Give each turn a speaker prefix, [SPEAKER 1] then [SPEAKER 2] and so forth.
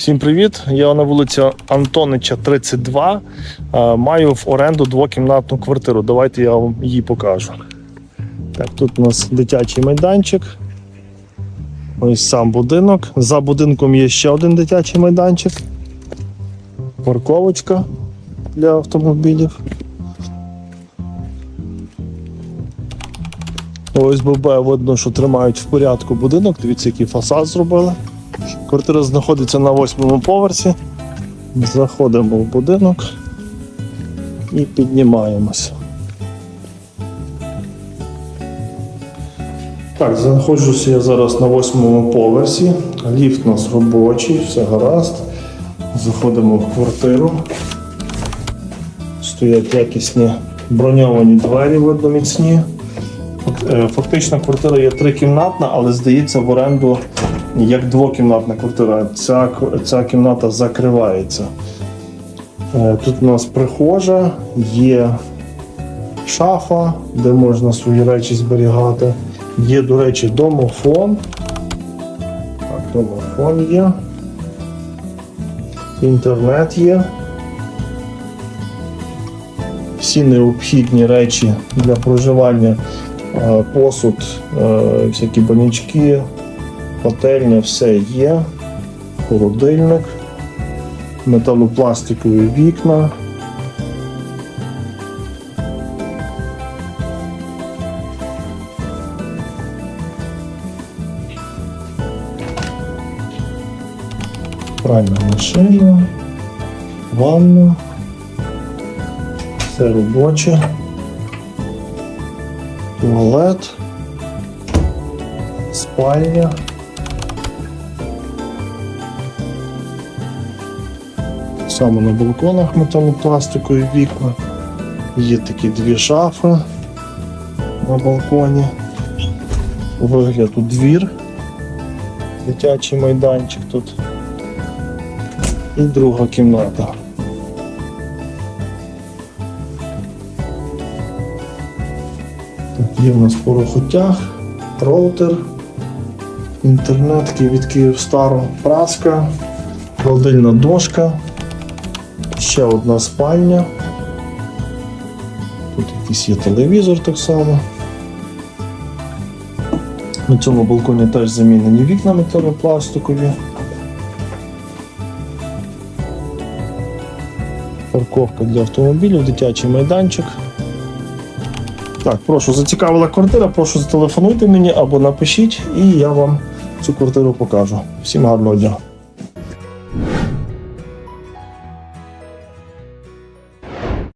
[SPEAKER 1] Всім привіт! Я на вулиці Антонича 32. Е, Маю в оренду двокімнатну квартиру. Давайте я вам її покажу. Так, тут у нас дитячий майданчик. Ось сам будинок. За будинком є ще один дитячий майданчик. Парковочка для автомобілів. ОСББ видно, що тримають в порядку будинок. Дивіться, який фасад зробили. Квартира знаходиться на восьмому поверсі. Заходимо в будинок і піднімаємося. Так, знаходжуся я зараз на восьмому поверсі. Ліфт у нас робочий, все гаразд. Заходимо в квартиру. Стоять якісні броньовані двері, видно міцні. Е, Фактично квартира є трикімнатна, але здається в оренду як двокімнатна квартира. Ця, ця кімната закривається. Е, Тут у нас прихожа, є шафа, де можна свої речі зберігати. Є, до речі, домофон. Так, домофон є. Інтернет є. Всі необхідні речі для проживання, е, посуд, е, всякі банячки, Пательня все є, холодильник, металопластикові вікна. Пральна машина, ванна, все робоче, туалет, спальня. Саме на балконах металопластикові вікна. Є такі дві шафи на балконі. Вигляд у двір. Дитячий майданчик тут. І друга кімната. Тут є в нас порохотяг, роутер, інтернет від Київстару, праска, холодильна дошка. Ще одна спальня. Тут якийсь є телевізор так само. На цьому балконі теж замінені вікна металопластикові. Парковка для автомобілів, дитячий майданчик. Так, прошу, зацікавила квартира, прошу зателефонуйте мені або напишіть, і я вам цю квартиру покажу. Всім гарного дня.